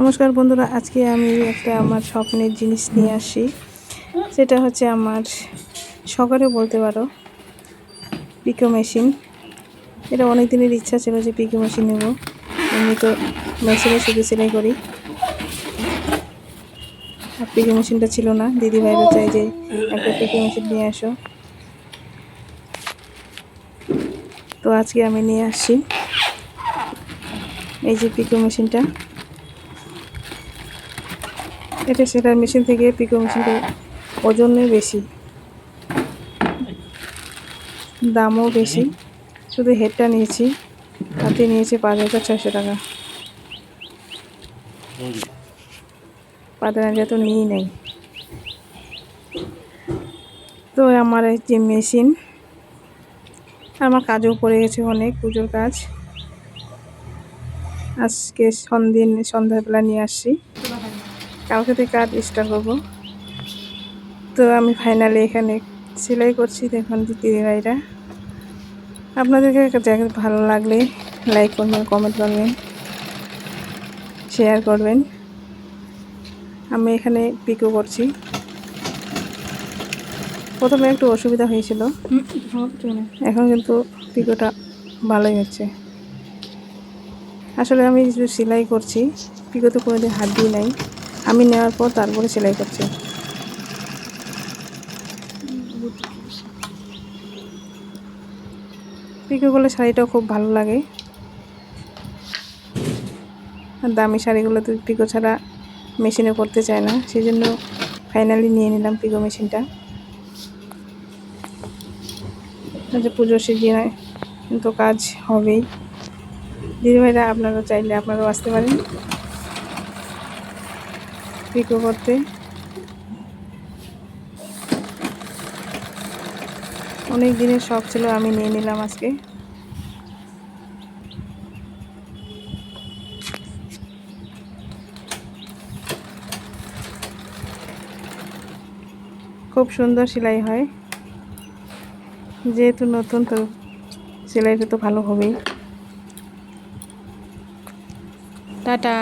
নমস্কার বন্ধুরা, আজকে আমি একটা আমার স্বপ্নের জিনিস নিয়ে আসি। সেটা হচ্ছে আমার সকালে বলতে পারো, পিকো মেশিন। এটা অনেক দিনের ইচ্ছা ছিল যে পিকো মেশিন নেব। আমি তো মেশিনে শুধু সেলাই করি। আর পিকো মেশিনটা ছিল না। দিদি ভাইরা চাই যে একটা পিকো মেশিন নিয়ে আসো। তো আজকে আমি নিয়ে আসছি এই যে পিকো মেশিনটা। এটা সেটার মেশিন থেকে পিকো মেশিনটা ওজনে বেশি। দামও বেশি। শুধু হেডটা নিয়েছি। হাতে নিয়েছি পাঁচ হাজার ছয়শো টাকা। হাজার তো নিই নেই। তো আমার এই যে মেশিন, আমার কাজও পড়ে গেছে অনেক, পুজোর কাজ। আজকে সন্ধ্যে, সন্ধ্যাবেলা নিয়ে আসছি। কালকে থেকে কাজ স্টার্ট করব তো আমি ফাইনালি এখানে সেলাই করছি দেখুন দিদি ভাইরা। আপনাদেরকে জ্যাকেট ভালো লাগলে লাইক করবেন কমেন্ট করবেন শেয়ার করবেন। আমি এখানে পিকো করছি। প্রথমে একটু অসুবিধা হয়েছিল। এখন কিন্তু পিকোটা ভালোই হচ্ছে। আসলে আমি সেলাই করছি পিকোতে কোনোদিন হাত দিই নাই। আমি নেওয়ার পর তারপরে সেলাই করছি। পিকো করলে শাড়িটাও খুব ভালো লাগে। আর দামি শাড়িগুলো তো পিকো ছাড়া মেশিনে করতে চায় না সেই জন্য ফাইনালি নিয়ে নিলাম পিকো মেশিনটা। যে পুজোর সিজনে কিন্তু কাজ হবেই। দিদিভাইরা আপনারা চাইলে আপনারাও আসতে পারেন। পিকো করতে। অনেক দিনের শখ ছিল, আমি নিয়ে নিলাম আজকে। খুব সুন্দর সেলাই হয়। যেহেতু নতুন, তো সেলাইটা তো ভালো হবেই। টাটা।